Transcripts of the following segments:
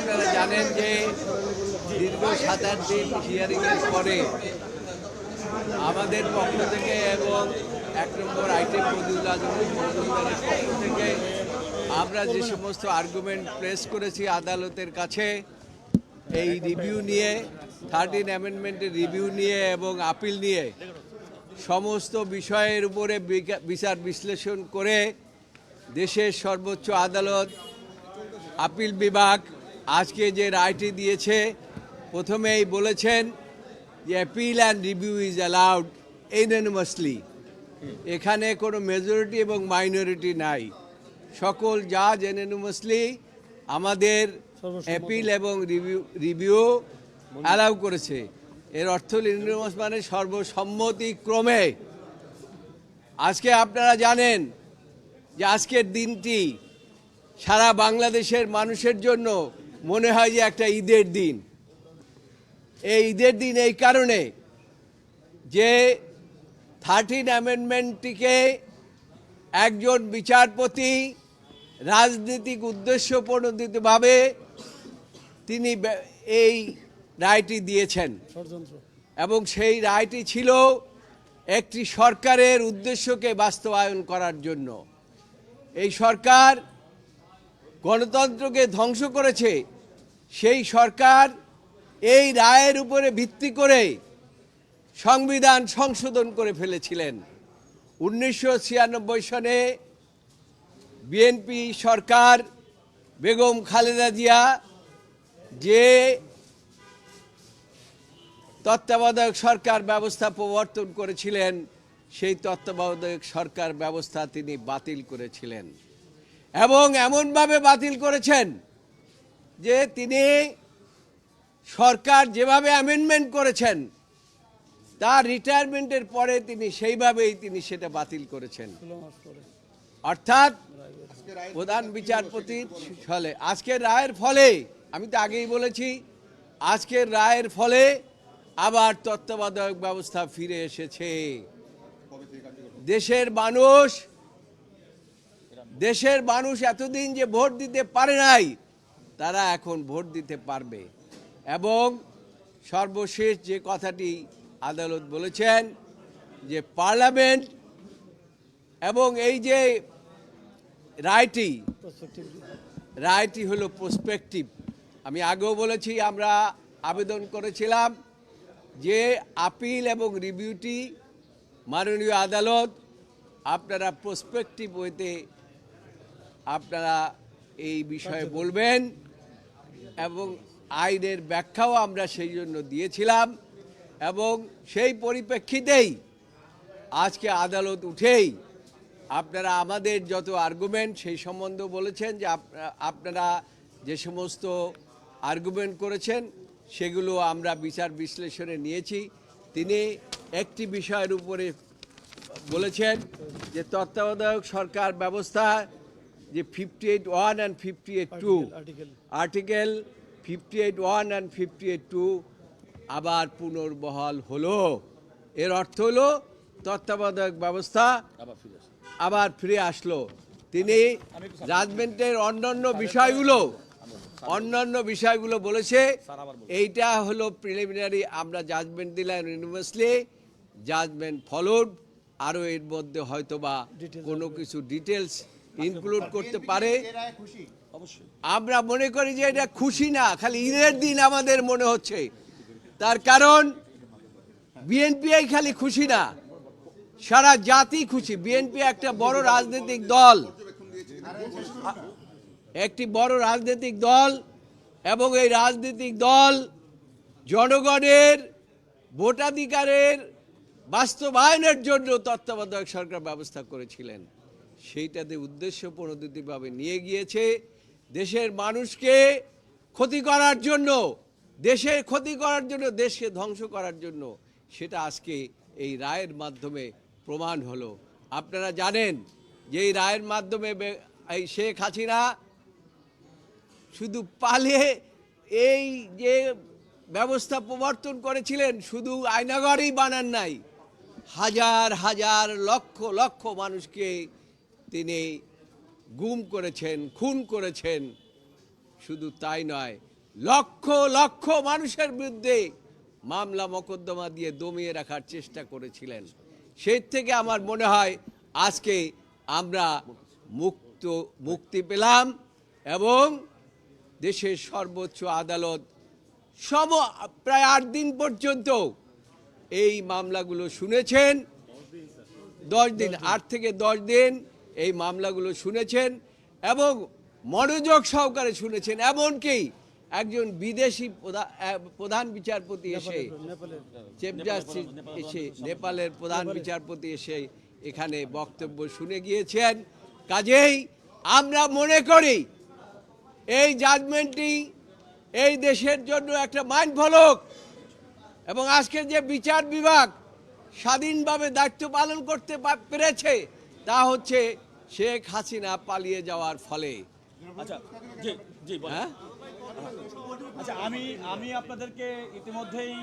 আপনারা জানেন যে দীর্ঘ সাত আট দিন হিয়ারিংয়ের পরে আমাদের পক্ষ থেকে এবং এক নম্বর আইটেম আজম পক্ষ থেকে আমরা যে সমস্ত আর্গুমেন্ট প্লেস করেছি আদালতের কাছে, এই রিভিউ নিয়ে থার্টিন অ্যামেন্ডমেন্টের রিভিউ নিয়ে এবং আপিল নিয়ে সমস্ত বিষয়ের উপরে বিচার বিশ্লেষণ করে দেশের সর্বোচ্চ আদালত আপিল বিভাগ আজকে যে রায়টি দিয়েছে প্রথমেই বলেছেন যে appeal and review is allowed unanimously এখানে কোনো মেজরিটি এবং মাইনরিটি নাই। সকল জাজ এনএনমাসলি আমাদের অ্যাপিল এবং রিভিউ রিভিউ অ্যালাউ করেছে। এর অর্থ ইউনিভার্স মানে সর্বসম্মতিক্রমে আজকে আপনারা জানেন যে আজকের দিনটি সারা বাংলাদেশের মানুষের জন্য মনে হয় যে একটা ঈদের দিন। এই ঈদের দিন এই কারণে যে থার্টিন অ্যামেন্ডমেন্টটিকে একজন বিচারপতি রাজনৈতিক উদ্দেশ্য প্রণোদিতভাবে তিনি এই রায়টি দিয়েছেন। এবং সেই রায়টি ছিল একটি সরকারের উদ্দেশ্যকে বাস্তবায়ন করার জন্য। এই সরকার গণতন্ত্রকে ধ্বংস করেছে। সেই সরকার এই রায়ের উপরে ভিত্তি করে সংবিধান সংশোধন করে ফেলেছিলেন। উনিশশো ছিয়ানব্বই সনে বিএনপি সরকার বেগম খালেদা জিয়া যে তত্ত্বাবধায়ক সরকার ব্যবস্থা প্রবর্তন করেছিলেন, সেই তত্ত্বাবধায়ক সরকার ব্যবস্থা তিনি বাতিল করেছিলেন। এবং এমনভাবে বাতিল করেছেন যে তিনি সরকার যেভাবে অ্যামেন্ডমেন্ট করেছেন, তার রিটায়ারমেন্টের পরে তিনি সেইভাবেই তিনি সেটা বাতিল করেছেন। অর্থাৎ প্রধান বিচারপতির ফলে, আজকের রায়ের ফলে, আমি তো আগেই বলেছি, আজকের রায়ের ফলে আবার তত্ত্বাবধায়ক ব্যবস্থা ফিরে এসেছে। দেশের মানুষ দেশের মানুষ এতদিন যে ভোট দিতে পারে নাই তারা এখন ভোট দিতে পারবে। এবং সর্বশেষ যে কথাটি আদালত বলেছেন যে পার্লামেন্ট এবং এই যে রায়টি রায়টি হলো প্রসপেক্টিভ আমি আগেও বলেছি আমরা আবেদন করেছিলাম যে আপিল এবং রিভিউটি মাননীয় আদালত আপনারা প্রসপেক্টিভ ওয়েতে আপনারা এই বিষয়ে বলবেন। এবং আইনের ব্যাখ্যাও আমরা সেই জন্য দিয়েছিলাম এবং সেই পরিপ্রেক্ষিতেই আজকে আদালত উঠেই আপনারা আমাদের যত আর্গুমেন্ট সেই সম্বন্ধে বলেছেন যে আপনা- আপনারা যে সমস্ত আর্গুমেন্ট করেছেন সেগুলো আমরা বিচার বিশ্লেষণে নিয়েছি। তিনি একটি বিষয়ের উপরে বলেছেন যে তত্ত্বাবধায়ক সরকার ব্যবস্থা যে fifty eight one and fifty eight two article article fifty eight one and fifty eight two আবার পুনর্বহাল হলো। এর অর্থ হলো তত্ত্বাবধায়ক ব্যবস্থা আবার ফিরে আসলো। তিনি জাজমেন্টের অন্যান্য বিষয়গুলো অন্যান্য বিষয়গুলো বলেছে। এইটা হলো প্রিলিমিনারি আমরা জাজমেন্ট দিলাম ইউনিভার্সলি জাজমেন্ট ফলোড আরও এর মধ্যে হয়তোবা কোনো কিছু ডিটেলস ইনক্লুড করতে পারে। আমরা মনে করি যে এটা খুশি না খালি ঈদের দিন আমাদের মনে হচ্ছে। তার কারণ বিএনপি খালি খুশি না। সারা জাতি খুশি। বিএনপি একটা বড় রাজনৈতিক দল। একটি বড় রাজনৈতিক দল এবং এই রাজনৈতিক দল জনগণের ভোটাধিকারের বাস্তবায়নের জন্য তত্ত্বাবধায়ক সরকার ব্যবস্থা করেছিলেন। সেইটাতে উদ্দেশ্য প্রণোদিতভাবে নিয়ে গিয়েছে দেশের মানুষকে ক্ষতি করার জন্য, দেশের ক্ষতি করার জন্য, দেশকে ধ্বংস করার জন্য সেটা আজকে এই রায়ের মাধ্যমে প্রমাণ হলো। আপনারা জানেন যে এই রায়ের মাধ্যমে এই শেখ হাসিনা শুধু পালে এই যে ব্যবস্থা প্রবর্তন করেছিলেন, শুধু আয়নাগরই বানান নাই, হাজার হাজার লক্ষ লক্ষ মানুষকে তিনি গুম করেছেন, খুন করেছেন। শুধু তাই নয়, লক্ষ লক্ষ মানুষের বিরুদ্ধে মামলা মোকদ্দমা দিয়ে দমিয়ে রাখার চেষ্টা করেছিলেন। সেই থেকে আমার মনে হয়, আজকে আমরা মুক্ত, মুক্তি পেলাম এবং দেশের সর্বোচ্চ আদালত সব প্রায় আট দিন পর্যন্ত এই মামলাগুলো শুনেছেন। দশ দিন, আট থেকে দশ দিন এই মামলাগুলো শুনেছেন এবং মনোযোগ সহকারে শুনেছেন এমনকি একজন বিদেশি প্রধা- প্রধান বিচারপতি এসে চিফ জাস্টিস এসে নেপালের প্রধান বিচারপতি এসে এখানে বক্তব্য শুনে গিয়েছেন। কাজেই আমরা মনে করি এই জাজমেন্টটি এই দেশের জন্য একটা মাইন্ড ফলক এবং আজকে যে বিচার বিভাগ স্বাধীনভাবে দায়িত্ব পালন করতে পেরেছে তা হচ্ছে শেখ হাসিনা পালিয়ে যাওয়ার ফলে। আচ্ছা জি জি হ্যাঁ? আচ্ছা আমি আমি আপনাদেরকে ইতিমধ্যেই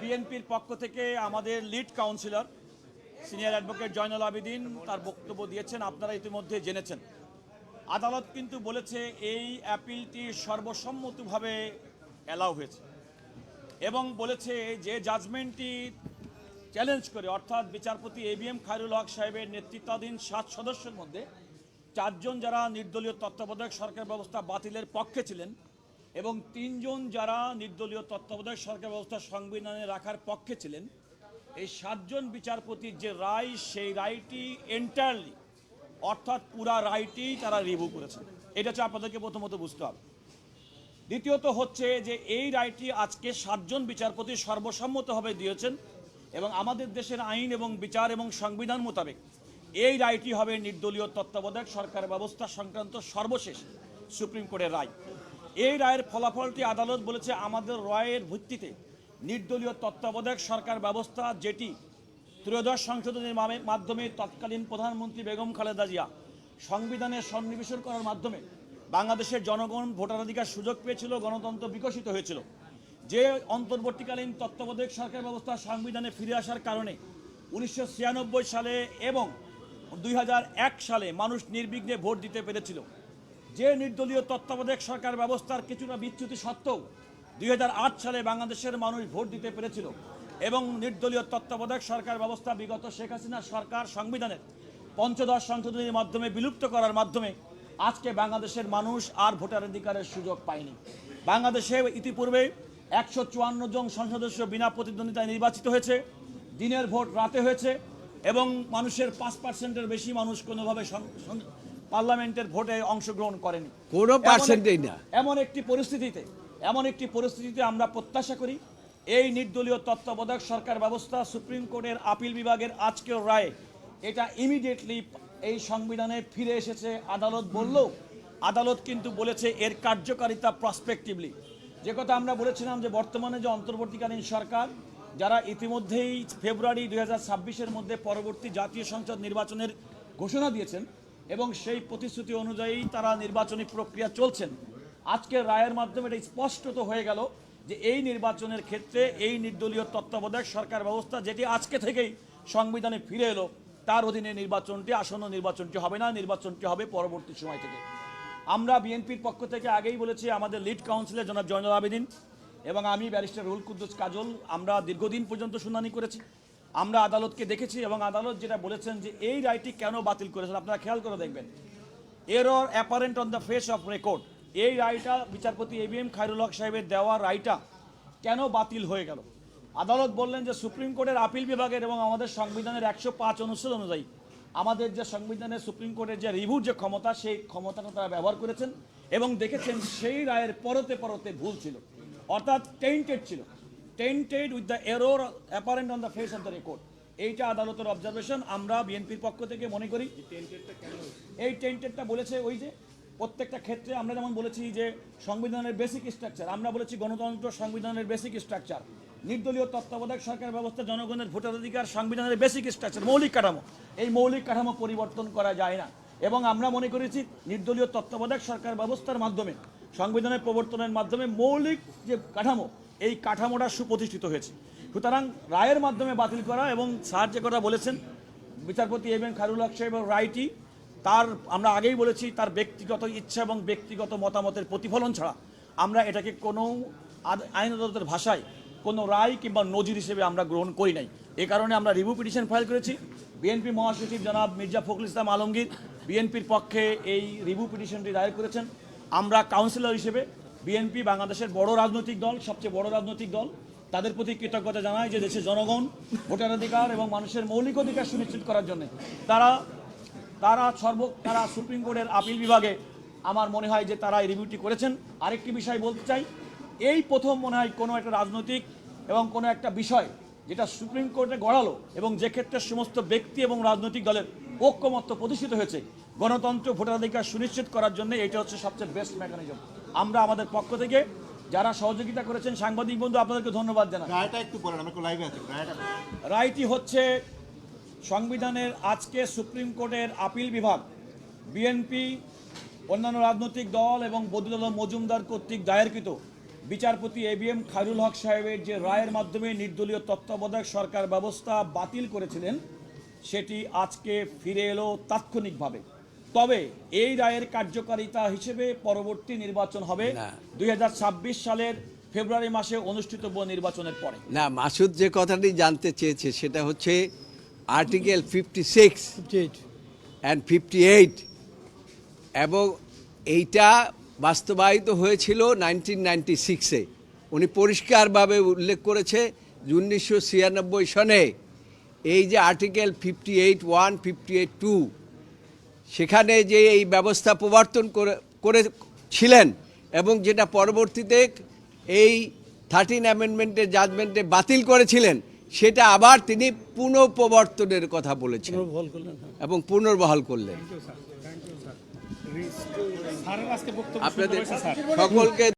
বিএনপির পক্ষ থেকে আমাদের lead councillor senior advocate Zainul Abedin তার বক্তব্য দিয়েছেন আপনারা ইতিমধ্যে জেনেছেন। আদালত কিন্তু বলেছে এই অ্যাপিলটি সর্বসম্মতভাবে অ্যালাউ হয়েছে এবং বলেছে যে জাজমেন্টটি চ্যালেঞ্জ করে, অর্থাৎ বিচারপতি A B M Khairul Haque সাহেবের নেতৃত্বাধীন সাত সদস্যের মধ্যে চারজন যারা নির্দলীয় তত্ত্বাবধায়ক সরকার ব্যবস্থা বাতিলের পক্ষে ছিলেন এবং তিনজন যারা নির্দলীয় তত্ত্বাবধায়ক সরকার ব্যবস্থা সংবিধানে রাখার পক্ষে ছিলেন, এই সাতজন বিচারপতির যে রায়, সেই রায়টি এন্টায়ারলি অর্থাৎ পুরা রায়টি তারা রিভিউ করেছেন এটা হচ্ছে আপনাদেরকে প্রথমত বুঝতে হবে। দ্বিতীয়ত হচ্ছে যে এই রায়টি আজকে সাতজন বিচারপতি সর্বসম্মতভাবে দিয়েছেন। এবং আমাদের দেশের আইন এবং বিচার এবং সংবিধান মোতাবেক এই রায়টি হবে নির্দলীয় তত্ত্বাবধায়ক সরকার ব্যবস্থা সংক্রান্ত সর্বশেষ সুপ্রিম কোর্টের রায়। এই রায়ের ফলাফলটি আদালত বলেছে আমাদের রায়ের ভিত্তিতে নির্দলীয় তত্ত্বাবধায়ক সরকার ব্যবস্থা যেটি ত্রয়োদশ সংশোধনের মাধ্যমে তৎকালীন প্রধানমন্ত্রী বেগম খালেদা জিয়া সংবিধানে সন্নিবেশন করার মাধ্যমে বাংলাদেশের জনগণ ভোটাধিকার সুযোগ পেয়েছিল, গণতন্ত্র বিকশিত হয়েছিল। যে অন্তর্বর্তীকালীন তত্ত্বাবধায়ক সরকার ব্যবস্থা সংবিধানে ফিরে আসার কারণে উনিশশো ছিয়ানব্বই সালে এবং দুই হাজার এক সালে মানুষ নির্বিঘ্নে ভোট দিতে পেরেছিল। যে নির্দলীয় তত্ত্বাবধায়ক সরকার ব্যবস্থার কিছুটা বিচ্যুতি সত্ত্বেও দুই হাজার আট সালে বাংলাদেশের মানুষ ভোট দিতে পেরেছিল এবং নির্দলীয় তত্ত্বাবধায়ক সরকার ব্যবস্থা বিগত শেখ হাসিনা সরকার সংবিধানের পঞ্চদশ সংশোধনীর মাধ্যমে বিলুপ্ত করার মাধ্যমে আজকে বাংলাদেশের মানুষ আর ভোটার অধিকারের সুযোগ পায়নি। বাংলাদেশে ইতিপূর্বে একশো চুয়ান্ন জন সংসদস্য বিনা প্রতিদ্বন্দ্বিতায় নির্বাচিত হয়েছে। দিনের ভোট রাতে হয়েছে এবং মানুষের পাঁচ পার্সেন্টের বেশি মানুষ কোনোভাবে পার্লামেন্টের ভোটে অংশগ্রহণ করেনি। কোনো পার্সেন্টেই না। এমন একটি পরিস্থিতিতে এমন একটি পরিস্থিতিতে আমরা প্রত্যাশা করি এই নির্দলীয় তত্ত্বাবধায়ক সরকার ব্যবস্থা সুপ্রিম কোর্টের আপিল বিভাগের আজকের রায়ে এটা ইমিডিয়েটলি এই সংবিধানে ফিরে এসেছে। আদালত বললেও আদালত কিন্তু বলেছে এর কার্যকারিতা প্রসপেক্টিভলি যে কথা আমরা বলেছিলাম যে বর্তমানে যে অন্তর্বর্তীকালীন সরকার, যারা ইতিমধ্যেই ফেব্রুয়ারি দুই হাজার মধ্যে পরবর্তী জাতীয় সংসদ নির্বাচনের ঘোষণা দিয়েছেন এবং সেই প্রতিশ্রুতি অনুযায়ী তারা নির্বাচনী প্রক্রিয়া চলছেন। আজকের রায়ের মাধ্যমে এটা স্পষ্টত হয়ে গেল যে এই নির্বাচনের ক্ষেত্রে এই নির্দলীয় তত্ত্বাবধায়ক সরকার ব্যবস্থা যেটি আজকে থেকেই সংবিধানে ফিরে এলো, তার অধীনে নির্বাচনটি, আসন্ন নির্বাচনটি হবে না, নির্বাচনটি হবে পরবর্তী সময় থেকে। আমরা বিএনপির পক্ষ থেকে আগেই বলেছি, আমাদের লিড কাউন্সিলর জনাব জয়নুল আবেদিন এবং আমি ব্যারিস্টার রুল কুদ্দুস কাজল, আমরা দীর্ঘদিন পর্যন্ত শুনানি করেছি। আমরা আদালতকে দেখেছি এবং আদালত যেটা বলেছেন যে এই রায়টি কেন বাতিল করেছেন, আপনারা খেয়াল করে দেখবেন। Error apparent on the face of record এই রায়টা বিচারপতি এ বি এম খায়রুল হক সাহেবের দেওয়া রায়টা কেন বাতিল হয়ে গেল? আদালত বললেন যে সুপ্রিম কোর্টের আপিল বিভাগের এবং আমাদের সংবিধানের একশো পাঁচ অনুচ্ছেদ অনুযায়ী আমাদের যে সংবিধানের সুপ্রিম কোর্টের যে রিভিউর যে ক্ষমতা সেই ক্ষমতাটা তারা ব্যবহার করেছেন এবং দেখেছেন সেই রায়ের পরতে পরতে ভুল ছিল। অর্থাৎ টেন্টেড ছিল। Tainted with the error apparent on the face of the record এইটা আদালতের অবজারভেশন আমরা বিএনপির পক্ষ থেকে মনে করি। এই টেন্টেডটা বলেছে ওই যে প্রত্যেকটা ক্ষেত্রে আমরা যেমন বলেছি যে সংবিধানের বেসিক স্ট্রাকচার আমরা বলেছি গণতন্ত্র সংবিধানের বেসিক স্ট্রাকচার নির্দলীয় তত্ত্বাবধায়ক সরকার ব্যবস্থা জনগণের ভোটাধিকার, সংবিধানের বেসিক স্ট্রাকচার মৌলিক কাঠামো। এই মৌলিক কাঠামো পরিবর্তন করা যায় না। এবং আমরা মনে করেছি নির্দলীয় তত্ত্বাবধায়ক সরকার ব্যবস্থার মাধ্যমে, সংবিধানের প্রবর্তনের মাধ্যমে মৌলিক যে কাঠামো, এই কাঠামোটা সুপ্রতিষ্ঠিত হয়েছে। সুতরাং রায়ের মাধ্যমে বাতিল করা এবং স্যার যে কথা বলেছেন, বিচারপতি এম এম খারুল হক সাহেবের রায়টি, তার আমরা আগেই বলেছি, তার ব্যক্তিগত ইচ্ছা এবং ব্যক্তিগত মতামতের প্রতিফলন ছাড়া আমরা এটাকে কোনো আইন আদালতের ভাষায় কোনো রায় কিংবা নজির হিসেবে আমরা গ্রহণ করি নাই। এ কারণে আমরা রিভিউ পিটিশন ফাইল করেছি। বিএনপি মহাসচিব জনাব মির্জা ফখরুল ইসলাম আলমগীর বিএনপির পক্ষে এই রিভিউ পিটিশনটি দায়ের করেছেন। আমরা কাউন্সিলর হিসেবে বিএনপি বাংলাদেশের বড় রাজনৈতিক দল, সবচেয়ে বড় রাজনৈতিক দল, তাদের প্রতি কৃতজ্ঞতা জানাই যে দেশের জনগণ ভোটাধিকার এবং মানুষের মৌলিক অধিকার সুনিশ্চিত করার জন্য তারা তারা সর্ব, তারা সুপ্রিম কোর্টের আপিল বিভাগে আমার মনে হয় যে তারা এই রিভিউটি করেছেন। আরেকটি বিষয় বলতে চাই এই প্রথম মনে হয় কোনো একটা রাজনৈতিক এবং কোনো একটা বিষয় যেটা সুপ্রিম কোর্টে গড়ালো এবং যে ক্ষেত্রে সমস্ত ব্যক্তি এবং রাজনৈতিক দলের ঐক্যমত্য প্রতিষ্ঠিত হয়েছে গণতন্ত্র ভোটাধিকার সুনিশ্চিত করার জন্য এটা হচ্ছে সবচেয়ে বেস্ট মেকানিজম আমরা আমাদের পক্ষ থেকে যারা সহযোগিতা করেছেন সাংবাদিক বন্ধু আপনাদেরকে ধন্যবাদ জানাই। রায়টা হচ্ছে সংবিধানের আজকে সুপ্রিম কোর্টের আপিল বিভাগ বিএনপি অন্যান্য রাজনৈতিক দল এবং বদুল মজুমদার কর্তৃক দায়েরকৃত বিচারপতি A B M Khairul Haque সাহেবের যে রায়ের মাধ্যমে নির্দলীয় তত্ত্বাবধায়ক সরকার ব্যবস্থা বাতিল করেছিলেন সেটি আজকে ফিরে এলো তাৎক্ষণিকভাবে। তবে এই রায়ের কার্যকারিতা হিসেবে পরবর্তী নির্বাচন হবে। দুই সালের ফেব্রুয়ারি মাসে অনুষ্ঠিতব্য নির্বাচনের পরে। না মাসুদ যে কথাটি জানতে চেয়েছে সেটা হচ্ছে article fifty six and fifty eight এবং এইটা বাস্তবায়িত হয়েছিল নাইনটিন নাইনটি সিক্সে। উনি পরিষ্কারভাবে উল্লেখ করেছে উনিশশো ছিয়ানব্বই সনে এই যে article fifty eight one fifty eight two সেখানে যে এই ব্যবস্থা প্রবর্তন করে করেছিলেন এবং যেটা পরবর্তীতে এই থার্টিন অ্যামেন্ডমেন্টের জাজমেন্টে বাতিল করেছিলেন সেটা আবার তিনি পুনঃপ্রবর্তনের কথা বলেছেন হ্যাঁ। এবং পুনর্বহাল করলেন। আপনাদের সকলকে